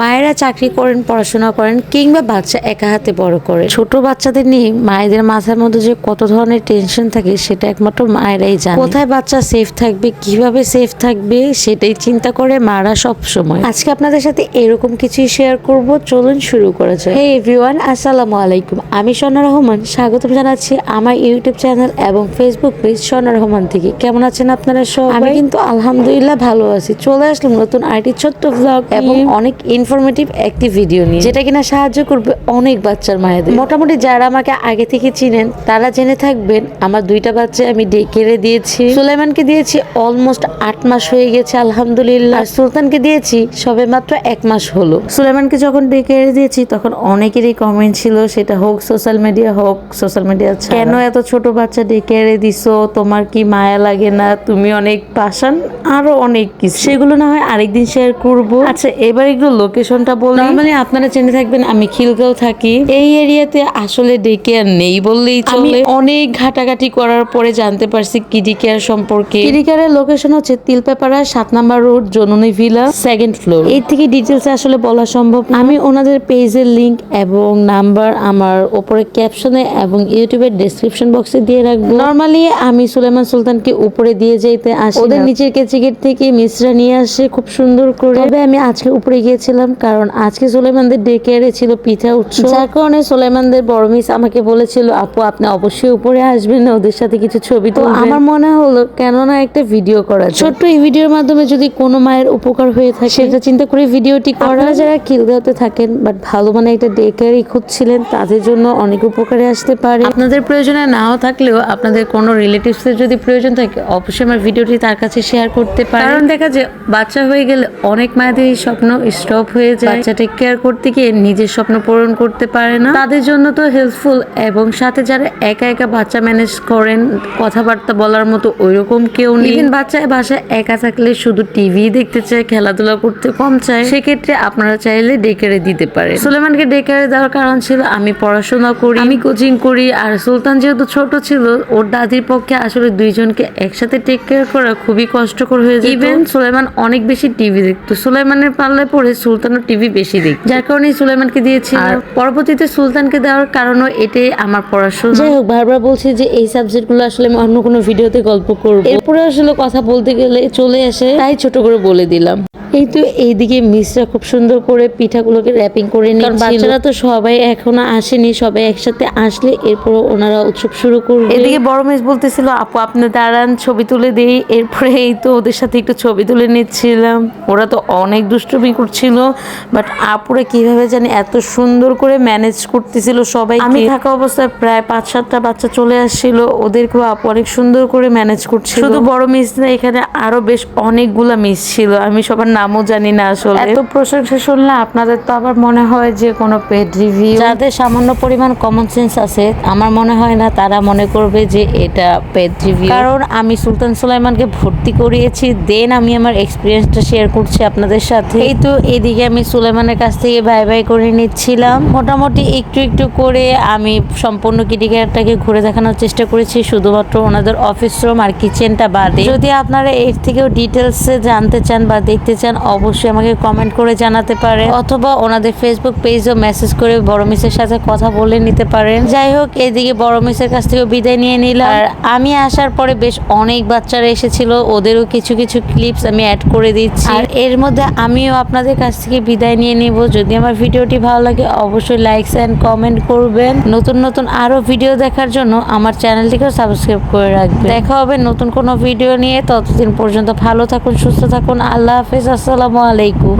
মায়েরা চাকরি করেন পড়াশোনা করেন কিংবা বাচ্চা একা হাতে বড় করে। ছোট বাচ্চাদের নিয়ে মায়েদের মাথার মধ্যে যে কত ধরনের টেনশন থাকে সেটা একমাত্র মায়েরাই জানে। কোথায় বাচ্চা সেফ থাকবে কীভাবে সেফ থাকবে সেটাই চিন্তা করে মারা সব সময় আজকে আপনাদের সাথে এরকম কিছু শেয়ার করব। চলুন শুরু করা যায় হে এভরিওয়ান আসসালামু আলাইকুম। আমি সোনা রহমান। স্বাগতম জানাচ্ছি আমার ইউটিউব চ্যানেল এবং ফেসবুক পেজ সোনা রহমান থেকে। কেমন আছেন আপনারা সব আমি কিন্তু আলহামদুলিল্লাহ ভালো আছি। চলে আসলাম নতুন আইটি ছোট্ট ব্লগ এবং অনেক ইনফরমেটিভ একটি ভিডিও নিয়ে, যেটা কিনা সাহায্য করবে অনেক বাচ্চার মায়েদের। মোটামুটি যারা আমাকে আগে থেকে চিনেন, তারা জেনে থাকবেন, আমার দুইটা বাচ্চা আমি ডেকেরে দিয়েছি। সুলাইমানকে দিয়েছি অলমোস্ট আট মাস হয়ে গেছে, আলহামদুলিল্লাহ। আর সুলতানকে দিয়েছি সবে মাত্র এক মাস হলো। সুলাইমানকে যখন ডেকেরে দিয়েছি, তখন অনেকেরই কমেন্ট ছিল, সেটা হোক সোশ্যাল মিডিয়া হোক সোশ্যাল মিডিয়া কেন এত ছোট বাচ্চা ডেকেরে দিছো? তোমার কি মায়া লাগে না? তুমি অনেক পাশান আরও অনেক কিছু। সেগুলো না হয় আরেকদিন শেয়ার করব। আচ্ছা এবার একটু লোকেশনটা বলি। নর্মালি আপনারা জেনে থাকবেন আমি খিলগাঁও থাকি। এই এরিয়াতে আসলে ডে কেয়ার নেই বললেই চলে। অনেক ঘাটাঘাটি করার পরে জানতে পারছি কিডি কেয়ার সম্পর্কে। কিডি কেয়ারের লোকেশন হচ্ছে তিলপেপাড়া সাত number road Janani villa second floor এর থেকে ডিটেলস আসলে বলা সম্ভব না। আমি ওনাদের পেজের লিংক এবং নাম্বার আমার ওপরে ক্যাপশনে এবং ইউটিউবের ডেসক্রিপশন বক্সে দিয়ে রাখব। নর্মালি আমি সুলেমান সুলতানকে উপরে দিয়ে যেতে আসি ওদের নিচের কেচি গেট থেকে মিশ্রা নিয়ে আসে খুব সুন্দর করে। তবে আমি আজকে উপরে গিয়েছিলাম কারণ আজকে সুলেমানদের ডে কেয়ারে ছিল পিঠা উৎসব। যার কারণে সুলেমানদের বড় মিস আমাকে বলেছিল আপু আপনি অবশ্যই উপরে আসবেন না ওদের সাথে কিছু ছবি তো আমার মনে হলো কেননা একটা ভিডিও করা ছোট্ট এই ভিডিওর মাধ্যমে যদি কোনো মায়ের উপকার হয়ে থাকে সেটা চিন্তা করে ভিডিওটি করা। যারা খিলগাঁওতে থাকেন বাট ভালো মানে একটা ডে কেয়ারই খুঁজছিলেন তাদের জন্য অনেক উপকারে আসতে পারে। আপনাদের প্রয়োজনে নাও থাকলেও আপনাদের কোনো রিলেটিভসের যদি প্রয়োজন থাকে অবশ্যই আমার ভিডিওটি তার কাছে শেয়ার করতে পারে কারণ দেখা যায় বাচ্চা হয়ে গেলে অনেক মায়েদের এই স্বপ্ন স্টপ হয়ে যায়। বাচ্চা টেক কেয়ার করতে গিয়ে নিজের স্বপ্ন পূরণ করতে পারে না। তাদের জন্য তো হেল্পফুল এবং সাথে যারা একা একা বাচ্চা ম্যানেজ করেন কথাবার্তা বলার মতো ওইরকম কেউ নেই। বাচ্চায় বাসায় একা থাকলে শুধু টিভি দেখতে চায় খেলাধুলা করতে কম চায়। সেক্ষেত্রে আপনারা চাইলে ডেকেরে দিতে পারে সুলেমানকে ডেকেরে দেওয়ার কারণ ছিল আমি পড়াশোনা করি আমি কোচিং করি আর সুলতান যেহেতু ছোট ছিল ওর দাদির পক্ষে আসলে দুইজনকে একসাথে টেক কেয়ার করা খুবই কষ্টকর হয়ে যায় ইভেন সুলেমান অনেক বেশি টিভি দেখতো। সুলেমানের পাল্লায় পড়ে সুলতানও টিভি বেশি দেখি। যার কারণে সুলাইমানকে দিয়েছি আর পরবর্তীতে সুলতানকে দেওয়ার কারণও এটাই আমার পড়াশোনা। যাই হোক বারবার বলছি যে এই সাবজেক্টগুলো আসলে আমি অন্য কোনো ভিডিওতে গল্প করব। এরপরে আসলে কথা বলতে গেলে চলে আসে তাই ছোট করে বলে দিলাম। এই তো এইদিকে মিসরা খুব সুন্দর করে পিঠাগুলোকে র্যাপিং করে নিয়ে বাচ্চারা তো সবাই এখনও আসেনি সবাই একসাথে আসলে এরপর ওনারা উৎসব শুরু করবে। এদিকে বড় মিস বলতেছিল আপু আপনি দাঁড়ান ছবি তুলে দেই। এরপরে এই তো ওদের সাথে একটু ছবি তুলে নিচ্ছিলাম। ওরা তো অনেক দুষ্টুমি করছিল বাট আপুরা কীভাবে জানি এত সুন্দর করে ম্যানেজ করতেছিল সবাই আমি থাকা অবস্থায় প্রায় পাঁচ সাতটা বাচ্চা চলে আসছিল ওদেরকেও আপু অনেক সুন্দর করে ম্যানেজ করছিল। শুধু বড় মিস না এখানে আরও বেশ অনেকগুলা মিস ছিল। আমি সবার নামও জানি না আসলে। এত প্রশংসা শুনলে আপনাদের তো আবার মনে হয় যে কোনো পেড রিভিউ যাদের সামান্য পরিমাণ কমন সেন্স আছে আমার মনে হয় না তারা মনে করবে যে এটা পেড রিভিউ কারণ আমি সুলতান সুলাইমানকে ভর্তি করিয়েছি দেন আমি আমার এক্সপিরিয়েন্সটা শেয়ার করছি আপনাদের সাথে। এই তো এদিকে আমি সুলাইমানের কাছ থেকে বাই বাই করে নিচ্ছিলাম। মোটামুটি একটু একটু করে আমি সম্পূর্ণ কিটিকেয়ারটাকে ঘুরে দেখানোর চেষ্টা করেছি শুধুমাত্র ওনাদের অফিস রুম আর কিচেনটা বাদে। যদি আপনারা এর থেকেও ডিটেলসে জানতে চান বা দেখতে চান অবশ্যই আমাকে কমেন্ট করে জানাতে পারেন। অথবা ওনাদের ফেসবুক পেজও মেসেজ করে বড় মিসের সাথে কথা বলে নিতে পারেন। যাই হোক, এদিকে বড় মিসের কাছ থেকে বিদায় নিয়ে নিলাম। আর আমি আসার পরে বেশ অনেক বাচ্চারা এসেছিল, ওদেরও কিছু কিছু ক্লিপস আমি অ্যাড করে দিচ্ছি। আর এর মধ্যে আমিও আপনাদের কাছ থেকে বিদায় নিয়ে নিব। যদি আমার ভিডিওটি ভালো লাগে, অবশ্যই লাইকস অ্যান্ড কমেন্ট করবেন। নতুন নতুন আরও ভিডিও দেখার জন্য আমার চ্যানেলটিকেও সাবস্ক্রাইব করে রাখবেন। দেখা হবে নতুন কোনো ভিডিও নিয়ে। ততদিন পর্যন্ত ভালো থাকুন, সুস্থ থাকুন। আল্লাহ হাফেজ। আসসালামু আলাইকুম।